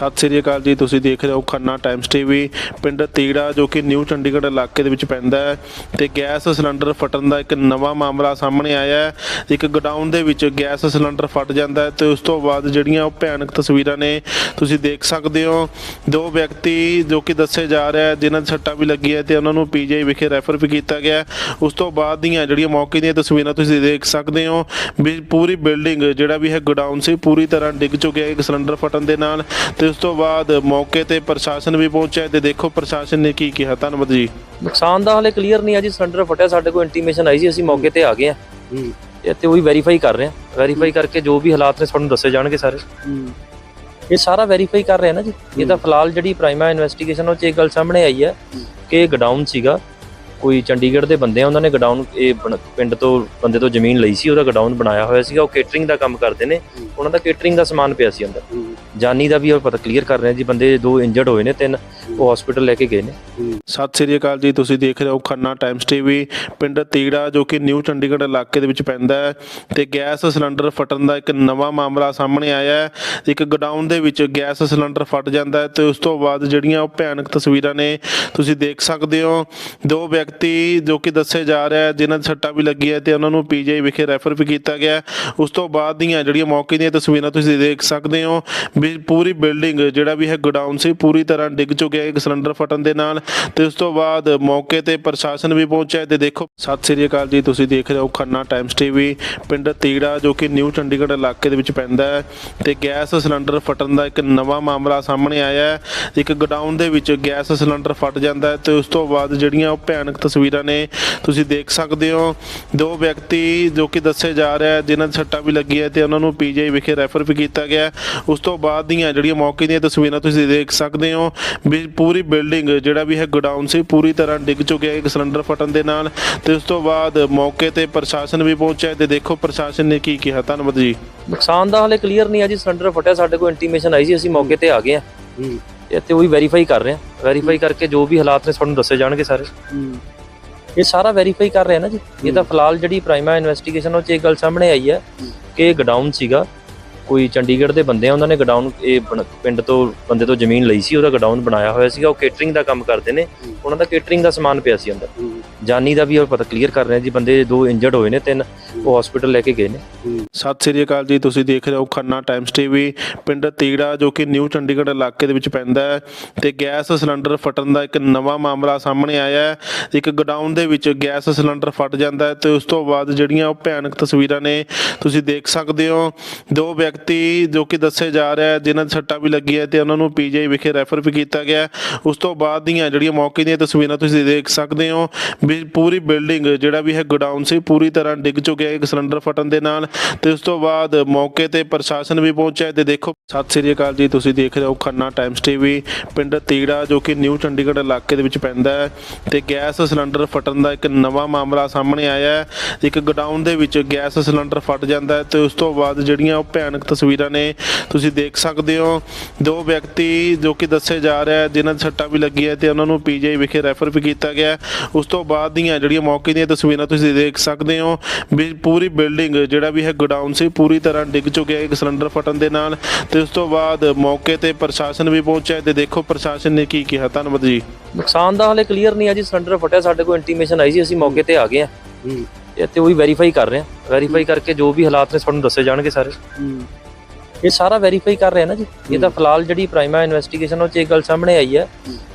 ਸਤਿ ਸ੍ਰੀ ਅਕਾਲ ਜੀ, ਤੁਸੀਂ ਦੇਖ ਰਹੇ ਹੋ ਖੰਨਾ ਟਾਈਮਸ ਟੀਵੀ ਪਿੰਡ ਤੀੜਾ ਜੋ ਕਿ ਨਿਊ ਚੰਡੀਗੜ੍ਹ ਇਲਾਕੇ ਦੇ ਵਿੱਚ ਪੈਂਦਾ ਹੈ ਤੇ ਗੈਸ ਸਿਲੰਡਰ ਫਟਣ ਦਾ ਇੱਕ ਨਵਾਂ ਮਾਮਲਾ ਸਾਹਮਣੇ ਆਇਆ ਹੈ। ਇੱਕ ਗਡਾਊਨ ਦੇ ਵਿੱਚ ਗੈਸ ਸਿਲੰਡਰ ਫਟ ਜਾਂਦਾ ਹੈ ਤੇ ਉਸ ਤੋਂ ਬਾਅਦ ਜਿਹੜੀਆਂ ਉਹ ਭਿਆਨਕ ਤਸਵੀਰਾਂ ਨੇ, ਤੁਸੀਂ ਦੇਖ ਸਕਦੇ ਹੋ। ਦੋ ਵਿਅਕਤੀ ਜੋ ਕਿ ਦੱਸੇ ਜਾ ਰਿਹਾ ਹੈ, ਜਿਨ੍ਹਾਂ ਦੀ ਸੱਟਾਂ ਵੀ ਹੈ ਤੇ ਉਹਨਾਂ ਨੂੰ ਪੀਜੀਆਈ ਵਿਖੇ ਰੈਫਰ ਵੀ ਕੀਤਾ ਗਿਆ ਉਸ ਤੋਂ ਬਾਅਦ ਦੀਆਂ ਜਿਹੜੀਆਂ ਮੌਕੇ ਦੀਆਂ ਤਸਵੀਰਾਂ ਤੁਸੀਂ ਦੇਖ ਸਕਦੇ ਹੋ, ਵੀ ਪੂਰੀ ਬਿਲਡਿੰਗ ਜਿਹੜਾ ਵੀ ਹੈ ਗਡਾਊਨ ਸੀ, ਪੂਰੀ ਤਰ੍ਹਾਂ ਡਿੱਗ ਚੁੱਕਿਆ ਹੈ ਇੱਕ ਸਿਲੰਡਰ ਫਟਣ ਦੇ ਨਾਲ ਤੇ ਉਸ ਤੋਂ ਬਾਅਦ ਮੌਕੇ ਤੇ ਪ੍ਰਸ਼ਾਸਨ ਵੀ ਪਹੁੰਚਿਆ ਤੇ ਦੇਖੋ ਪ੍ਰਸ਼ਾਸਨ ਨੇ ਕੀ ਕਿਹਾ। ਧੰਨਵਾਦ ਜੀ। ਨੁਕਸਾਨ ਦਾ ਹਲੇ ਕਲੀਅਰ ਨਹੀਂ ਆ ਜੀ। ਸਿਲੰਡਰ ਫਟਿਆ ਸਾਡੇ ਕੋਲ ਇੰਟੀਮੇਸ਼ਨ ਆਈ ਸੀ ਅਸੀਂ ਮੌਕੇ ਤੇ ਆ ਗਏ ਆ। ਤੇ ਇੱਥੇ ਉਹੀ ਵੈਰੀਫਾਈ ਕਰ ਰਹੇ ਆ। ਵੈਰੀਫਾਈ ਕਰਕੇ ਜੋ ਵੀ ਹਾਲਾਤ ਨੇ ਤੁਹਾਨੂੰ ਦੱਸੇ ਜਾਣਗੇ ਸਾਰੇ। ਇਹ ਸਾਰਾ ਵੈਰੀਫਾਈ ਕਰ ਰਹੇ ਆ ਨਾ ਜੀ। ਇਹ ਤਾਂ ਫਿਲਹਾਲ ਜਿਹੜੀ ਪ੍ਰਾਈਮਾ ਇਨਵੈਸਟੀਗੇਸ਼ਨ ਉਹ ਚ ਇਹ ਗੱਲ ਸਾਹਮਣੇ ਆਈ ਹੈ। ਕਿ ਗਡਾਊਨ ਸੀਗਾ। ਕੋਈ ਚੰਡੀਗੜ੍ਹ ਦੇ ਬੰਦੇ ਆ ਉਹਨਾਂ ਨੇ ਗਡਾਊਨ ਇਹ ਪਿੰਡ ਤੋਂ ਬੰਦੇ ਤੋਂ ਜ਼ਮੀਨ ਲਈ ਸੀ ਉਹਦਾ ਗਡਾਊਨ ਬਣਾਇਆ ਹੋਇਆ ਸੀਗਾ ਉਹ ਕੇਟਰਿੰਗ ਦਾ ਕੰਮ ਕਰਦੇ ਨੇ ਉਹਨਾਂ ਦਾ ਕੇਟਰਿੰਗ ਦਾ ਸਮਾਨ ਪਿਆ ਸੀ ਅੰਦਰ। ਜਾਨੀ ਦਾ ਵੀ ਉਹ ਪਤਾ ਕਲੀਅਰ ਕਰ ਰਹੇ ਆ ਜੀ ਬੰਦੇ ਦੋ ਇੰਜਰਡ ਹੋਏ ਨੇ ਤਿੰਨ ਉਹ ਹਸਪੀਟਲ ਲੈ ਕੇ ਗਏ ਨੇ। ਸਤਿ ਸ੍ਰੀ ਅਕਾਲ ਜੀ ਤੁਸੀਂ ਦੇਖ ਰਹੇ ਹੋ ਖੰਨਾ ਟਾਈਮਸ ਟੀਵੀ ਪਿੰਡ ਤੀੜਾ ਜੋ ਕਿ ਨਿਊ ਚੰਡੀਗੜ੍ਹ ਇਲਾਕੇ ਦੇ ਵਿੱਚ ਪੈਂਦਾ ਹੈ ਤੇ ਗੈਸ ਸਿਲੰਡਰ ਫਟਣ ਦਾ ਇੱਕ ਨਵਾਂ ਮਾਮਲਾ ਸਾਹਮਣੇ ਆਇਆ ਹੈ। ਇੱਕ ਗਡਾਊਨ ਦੇ ਵਿੱਚ ਗੈਸ ਸਿਲੰਡਰ ਫਟ ਜਾਂਦਾ ਹੈ ਤੇ ਉਸ ਤੋਂ ਬਾਅਦ ਜਿਹੜੀਆਂ ਉਹ ਭਿਆਨਕ ਤਸਵੀਰਾਂ ਨੇ ਤੁਸੀਂ ਦੇਖ ਸਕਦੇ ਹੋ ਦੋ ਵਿਅਕਤੀ ਜੋ ਕਿ ਦੱਸਿਆ ਜਾ ਰਿਹਾ ਹੈ, ਜਿਨ੍ਹਾਂ ਦੀ ਸੱਟਾਂ ਵੀ ਲੱਗੀ ਹੈ ਤੇ ਉਹਨਾਂ ਨੂੰ ਪੀਜੀਆਈ ਵਿਖੇ ਰੈਫਰ ਵੀ ਕੀਤਾ ਗਿਆ ਉਸ ਤੋਂ ਬਾਅਦ ਦੀਆਂ ਜਿਹੜੀਆਂ ਮੌਕੇ ਦੀਆਂ ਤਸਵੀਰਾਂ ਤੁਸੀਂ ਦੇਖ ਸਕਦੇ ਹੋ, ਵੀ ਪੂਰੀ ਬਿਲਡਿੰਗ ਜਿਹੜਾ ਵੀ ਹੈ ਗਡਾਊਨ ਸੀ, ਪੂਰੀ ਤਰ੍ਹਾਂ ਡਿੱਗ ਚੁੱਕਿਆ ਹੈ ਇੱਕ ਸਿਲੰਡਰ ਫਟਣ ਦੇ ਨਾਲ ਤੇ ਉਸ ਤੋਂ ਬਾਅਦ ਮੌਕੇ ਤੇ ਪ੍ਰਸ਼ਾਸਨ ਵੀ ਪਹੁੰਚਿਆ ਤੇ ਦੇਖੋ। ਸਤਿ ਸ੍ਰੀ ਅਕਾਲ ਜੀ, ਤੁਸੀਂ ਦੇਖ ਰਹੇ ਹੋ ਖੰਨਾ ਟਾਈਮਸ ਟੀਵੀ ਪਿੰਡ ਤੀੜਾ ਜੋ ਕਿ ਨਿਊ ਚੰਡੀਗੜ੍ਹ ਇਲਾਕੇ ਦੇ ਵਿੱਚ ਪੈਂਦਾ ਹੈ ਤੇ ਗੈਸ ਸਿਲੰਡਰ ਫਟਣ ਦਾ ਇੱਕ ਨਵਾਂ ਮਾਮਲਾ ਸਾਹਮਣੇ ਆਇਆ ਹੈ। ਇੱਕ ਗਡਾਊਨ ਦੇ ਵਿੱਚ ਗੈਸ ਸਿਲੰਡਰ ਫਟ ਜਾਂਦਾ ਹੈ ਤੇ ਉਸ ਤੋਂ ਬਾਅਦ ਜਿਹੜੀਆਂ ਉਹ ਭਿਆਨਕ ਤਸਵੀਰਾਂ ਨੇ ਤੁਸੀਂ ਦੇਖ ਸਕਦੇ ਹੋ ਦੋ ਵਿਅਕਤੀ ਜੋ ਕਿ ਦੱਸੇ ਜਾ ਰਿਹਾ ਹੈ ਜਿਨ੍ਹਾਂ ਦੀ ਸੱਟਾਂ ਵੀ ਲੱਗੀਆਂ ਤੇ ਉਹਨਾਂ ਨੂੰ ਪੀਜੀਆਈ ਵਿਖੇ ਰੈਫਰ ਵੀ ਕੀਤਾ ਗਿਆ ਹੈ। ਉਸ ਤੋਂ ਬਾਅਦ ਦੀਆਂ ਜਿਹੜੀਆਂ ਮੌਕੇ ਦੀਆਂ ਤਸਵੀਰਾਂ ਤੁਸੀਂ ਦੇਖ ਸਕਦੇ ਹੋ ਵੀ ਪੂਰੀ ਬਿਲਡਿੰਗ ਜਿਹੜਾ ਵੀ ਹੈ ਗਡਾਊਨ ਸੀ ਪੂਰੀ ਤਰ੍ਹਾਂ ਡਿੱਗ ਚੁੱਕਿਆ ਹੈ ਇੱਕ ਸਿਲੰਡਰ ਫਟਣ ਦੇ ਨਾਲ ਤੇ ਉਸ ਤੋਂ ਬਾਅਦ ਮੌਕੇ ਤੇ ਪ੍ਰਸ਼ਾਸਨ ਵੀ ਪਹੁੰਚਿਆ ਤੇ ਦੇਖੋ ਪ੍ਰਸ਼ਾਸਨ ਨੇ ਕੀ ਕਿਹਾ। ਧੰਨਵਾਦ ਜੀ। ਨੁਕਸਾਨ ਦਾ ਹਲੇ ਕਲੀਅਰ ਨਹੀਂ ਆ ਜੀ ਸਿਲੰਡਰ ਫਟਿਆ ਸਾਡੇ ਕੋਲ ਇੰਟੀਮੇਸ਼ਨ ਆਈ ਸੀ ਅਸੀਂ ਮੌਕੇ ਤੇ ਆ ਗਏ ਆ ਇੱਥੇ ਉਹੀ ਵੈਰੀਫਾਈ ਕਰ ਰਹੇ ਆ। ਵੈਰੀਫਾਈ ਕਰਕੇ ਜੋ ਵੀ ਹਾਲਾਤ ਨੇ ਤੁਹਾਨੂੰ ਦੱਸੇ ਜਾਣਗੇ ਸਾਰੇ। ਇਹ ਸਾਰਾ ਵੈਰੀਫਾਈ ਕਰ ਰਹੇ ਆ ਨਾ ਜੀ। ਇਹ ਤਾਂ ਫਿਲਹਾਲ ਜਿਹੜੀ ਪ੍ਰਾਈਮਾ ਇਨਵੈਸਟੀਗੇਸ਼ਨ ਉਹ ਚ ਇਹ ਗੱਲ ਸਾਹਮਣੇ ਆਈ ਹੈ। ਕਿ ਗਡਾਊਨ ਸੀਗਾ। ਕੋਈ ਚੰਡੀਗੜ੍ਹ ਦੇ ਬੰਦੇ ਆ ਉਹਨਾਂ ਨੇ ਗਡਾਊਨ ਇਹ ਪਿੰਡ ਤੋਂ ਬੰਦੇ ਤੋਂ ਜ਼ਮੀਨ ਲਈ ਸੀ ਉਹਦਾ ਗਡਾਊਨ ਬਣਾਇਆ ਹੋਇਆ ਸੀਗਾ ਉਹ ਕੇਟਰਿੰਗ ਦਾ ਕੰਮ ਕਰਦੇ ਨੇ ਉਹਨਾਂ ਦਾ ਕੇਟਰਿੰਗ ਦਾ ਸਮਾਨ ਪਿਆ ਸੀ ਅੰਦਰ। ਜਾਨੀ ਦਾ ਵੀ ਉਹ ਪਤਾ ਕਲੀਅਰ ਕਰ ਰਹੇ ਆ ਜੀ ਬੰਦੇ ਦੋ ਇੰਜਰਡ ਹੋਏ ਨੇ ਤਿੰਨ ਉਹ ਹਸਪੀਟਲ ਲੈ ਕੇ ਗਏ ਨੇ। ਸਤਿ ਸ੍ਰੀ ਅਕਾਲ ਜੀ ਤੁਸੀਂ ਦੇਖ ਰਹੇ ਹੋ ਖੰਨਾ ਟਾਈਮਸ ਟੀਵੀ ਪਿੰਡ ਤੀੜਾ ਜੋ ਕਿ ਨਿਊ ਚੰਡੀਗੜ੍ਹ ਇਲਾਕੇ ਦੇ ਵਿੱਚ ਪੈਂਦਾ ਹੈ ਤੇ ਗੈਸ ਸਿਲੰਡਰ ਫਟਣ ਦਾ ਇੱਕ ਨਵਾਂ ਮਾਮਲਾ ਸਾਹਮਣੇ ਆਇਆ ਹੈ ਇੱਕ ਗਡਾਊਨ ਦੇ ਵਿੱਚ ਗੈਸ ਸਿਲੰਡਰ ਫਟ ਜਾਂਦਾ ਹੈ ਤੇ ਉਸ ਤੋਂ ਬਾਅਦ ਜਿਹੜੀਆਂ ਉਹ ਭਿਆਨਕ ਤਸਵੀਰਾਂ ਨੇ ਤੁਸੀਂ ਦੇਖ ਸਕਦੇ ਹੋ ਦੋ ਵਿਅਕਤੀ ਜੋ ਕਿ ਦੱਸੇ ਜਾ ਰਿਹਾ ਹੈ, ਜਿਨ੍ਹਾਂ ਦੀ ਸੱਟਾਂ ਵੀ ਹੈ ਤੇ ਉਹਨਾਂ ਨੂੰ ਪੀਜੀਆਈ ਵਿਖੇ ਰੈਫਰ ਵੀ ਕੀਤਾ ਗਿਆ ਉਸ ਤੋਂ ਬਾਅਦ ਦੀਆਂ ਜਿਹੜੀਆਂ ਮੌਕੇ ਦੀਆਂ ਤਸਵੀਰਾਂ ਤੁਸੀਂ ਦੇਖ ਸਕਦੇ ਹੋ, ਵੀ ਪੂਰੀ ਬਿਲਡਿੰਗ ਜਿਹੜਾ ਵੀ ਹੈ ਗਡਾਊਨ ਸੀ, ਪੂਰੀ ਤਰ੍ਹਾਂ ਡਿੱਗ ਚੁੱਕਿਆ ਹੈ ਇੱਕ ਸਿਲੰਡਰ ਫਟਣ ਦੇ ਨਾਲ ਤੇ ਉਸ ਤੋਂ ਬਾਅਦ ਮੌਕੇ ਤੇ ਪ੍ਰਸ਼ਾਸਨ ਵੀ ਪਹੁੰਚਿਆ ਤੇ ਦੇਖੋ, ਸਤਿ ਸ੍ਰੀ ਅਕਾਲ ਜੀ, ਤੁਸੀਂ ਦੇਖ ਰਹੇ ਹੋ ਖੰਨਾ ਟਾਈਮਸ ਟੀਵੀ ਪਿੰਡ ਤੀੜਾ ਜੋ ਕਿ ਨਿਊ ਚੰਡੀਗੜ੍ਹ ਇਲਾਕੇ ਦੇ ਵਿੱਚ ਪੈਂਦਾ ਹੈ ਤੇ ਗੈਸ ਸਿਲੰਡਰ ਫਟਣ ਦਾ ਇੱਕ ਨਵਾਂ ਮਾਮਲਾ ਸਾਹਮਣੇ ਆਇਆ ਹੈ। ਇੱਕ ਗਡਾਊਨ ਦੇ ਵਿੱਚ ਗੈਸ ਸਿਲੰਡਰ ਫਟ ਜਾਂਦਾ ਹੈ ਤੇ ਉਸ ਤੋਂ ਬਾਅਦ ਜਿਹੜੀਆਂ ਉਹ ਭਿਆਨਕ ਤਸਵੀਰਾਂ ਨੇ ਤੁਸੀਂ ਦੇਖ ਸਕਦੇ ਹੋ। ਦੋ ਵਿਅਕਤੀ ਜੋ ਕਿ ਦੱਸੇ ਜਾ ਰਿਹਾ ਹੈ ਜਿਨ੍ਹਾਂ ਦੀ ਸੱਟਾਂ ਵੀ ਲੱਗੀਆਂ ਤੇ ਉਹਨਾਂ ਨੂੰ ਪੀਜੀਆਈ ਵਿਖੇ ਰੈਫਰ ਵੀ ਕੀਤਾ ਗਿਆ। ਉਸ ਤੋਂ ਬਾਅਦ ਦੀਆਂ ਜਿਹੜੀਆਂ ਮੌਕੇ ਦੀਆਂ ਤਸਵੀਰਾਂ ਤੁਸੀਂ ਦੇਖ ਸਕਦੇ ਹੋ ਵੀ ਪੂਰੀ ਬਿਲਡਿੰਗ ਜਿਹੜਾ ਵੀ ਹੈ ਗਡਾਊਨ ਸੀ ਪੂਰੀ ਤਰ੍ਹਾਂ ਡਿੱਗ ਚੁੱਕਿਆ ਇੱਕ ਸਿਲੰਡਰ ਫਟਣ ਦੇ ਨਾਲ ਤੇ ਉਸ ਤੋਂ ਬਾਅਦ ਮੌਕੇ ਤੇ ਪ੍ਰਸ਼ਾਸਨ ਵੀ ਪਹੁੰਚਿਆ ਤੇ ਦੇਖੋ ਪ੍ਰਸ਼ਾਸਨ ਨੇ ਕੀ ਕਿਹਾ। ਧੰਨਵਾਦ ਜੀ। ਨੁਕਸਾਨ ਦਾ ਹਲੇ ਕਲੀਅਰ ਨਹੀਂ ਆ ਜੀ ਸਿਲੰਡਰ ਫਟਿਆ ਸਾਡੇ ਕੋਲ ਇੰਟੀਮੇਸ਼ਨ ਆਈ ਸੀ ਅਸੀਂ ਮੌਕੇ ਤੇ ਆ ਗਏ ਆ ਤੇ ਇੱਥੇ ਉਹੀ ਵੈਰੀਫਾਈ ਕਰ ਰਹੇ ਆ। ਵੈਰੀਫਾਈ ਕਰਕੇ ਜੋ ਵੀ ਹਾਲਾਤ ਨੇ ਤੁਹਾਨੂੰ ਦੱਸੇ ਜਾਣਗੇ ਸਾਰੇ। ਇਹ ਸਾਰਾ ਵੈਰੀਫਾਈ ਕਰ ਰਹੇ ਆ ਨਾ ਜੀ। ਇਹ ਤਾਂ ਫਿਲਹਾਲ ਜਿਹੜੀ ਪ੍ਰਾਈਮਾ ਇਨਵੈਸਟੀਗੇਸ਼ਨ ਉਹ ਚ ਇਹ ਗੱਲ ਸਾਹਮਣੇ ਆਈ ਹੈ।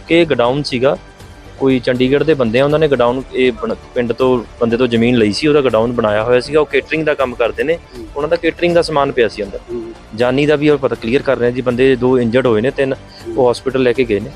ਕਿ ਗਡਾਊਨ ਸੀਗਾ। ਕੋਈ ਚੰਡੀਗੜ੍ਹ ਦੇ ਬੰਦੇ ਆ ਉਹਨਾਂ ਨੇ ਗਡਾਊਨ ਇਹ ਪਿੰਡ ਤੋਂ ਬੰਦੇ ਤੋਂ ਜ਼ਮੀਨ ਲਈ ਸੀ ਉਹਦਾ ਗਡਾਊਨ ਬਣਾਇਆ ਹੋਇਆ ਸੀਗਾ। ਉਹ ਕੇਟਰਿੰਗ ਦਾ ਕੰਮ ਕਰਦੇ ਨੇ। ਉਹਨਾਂ ਦਾ ਕੇਟਰਿੰਗ ਦਾ ਸਮਾਨ ਪਿਆ ਸੀ ਅੰਦਰ। ਜਾਨੀ ਦਾ ਵੀ ਉਹ ਪਤਾ ਕਲੀਅਰ ਕਰ ਰਹੇ ਆ ਜੀ ਬੰਦੇ ਦੋ ਇੰਜਰਡ ਹੋਏ ਨੇ ਤਿੰਨ। ਉਹ ਹਸਪੀਟਲ ਲੈ ਕੇ ਗਏ ਨੇ।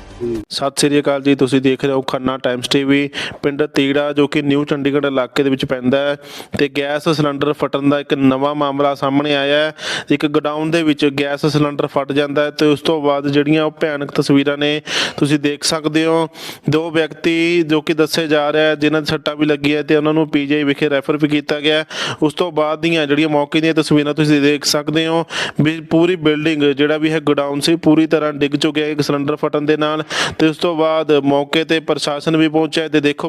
ਸਤਿ ਸ੍ਰੀ ਅਕਾਲ ਜੀ, ਤੁਸੀਂ ਦੇਖ ਰਹੇ ਹੋ ਖੰਨਾ ਟਾਈਮਸ ਟੀਵੀ ਪਿੰਡ ਤੀੜਾ, ਜੋ ਕਿ ਨਿਊ ਚੰਡੀਗੜ੍ਹ ਇਲਾਕੇ ਦੇ ਵਿੱਚ ਪੈਂਦਾ ਹੈ, ਤੇ ਗੈਸ ਸਿਲੰਡਰ ਫਟਣ ਦਾ ਇੱਕ ਨਵਾਂ ਮਾਮਲਾ ਸਾਹਮਣੇ ਆਇਆ ਹੈ। ਇੱਕ ਗਡਾਊਨ ਦੇ ਵਿੱਚ ਗੈਸ ਸਿਲੰਡਰ ਫਟ ਜਾਂਦਾ ਹੈ, ਤੇ ਉਸ ਤੋਂ ਬਾਅਦ ਜਿਹੜੀਆਂ ਉਹ ਭਿਆਨਕ ਤਸਵੀਰਾਂ ਨੇ, ਤੁਸੀਂ ਦੇਖ ਸਕਦੇ ਹੋ। ਦੋ ਵਿਅਕਤੀ, ਜੋ ਕਿ ਦੱਸੇ ਜਾ ਰਿਹਾ ਹੈ, ਜਿਨ੍ਹਾਂ ਦੀ ਸੱਟਾਂ ਵੀ ਲੱਗੀ ਹੈ, ਤੇ ਉਹਨਾਂ ਨੂੰ ਪੀਜੀਆਈ ਵਿਖੇ ਰੈਫਰ ਵੀ ਕੀਤਾ ਗਿਆ ਉਸ ਤੋਂ ਬਾਅਦ ਦੀਆਂ ਜਿਹੜੀਆਂ ਮੌਕੇ ਦੀਆਂ ਤਸਵੀਰਾਂ ਤੁਸੀਂ ਦੇਖ ਸਕਦੇ ਹੋ, ਵੀ ਪੂਰੀ ਬਿਲਡਿੰਗ ਜਿਹੜਾ ਵੀ ਹੈ ਗਡਾਊਨ ਸੀ, ਪੂਰੀ ਤਰ੍ਹਾਂ ਡਿੱਗ ਚੁੱਕਿਆ ਇੱਕ ਸਿਲੰਡਰ ਫਟਣ ਦੇ ਨਾਲ ਤੇ ਉਸ ਤੋਂ ਬਾਅਦ ਮੌਕੇ ਤੇ ਪ੍ਰਸ਼ਾਸਨ ਵੀ ਪਹੁੰਚਿਆ ਤੇ ਦੇਖੋ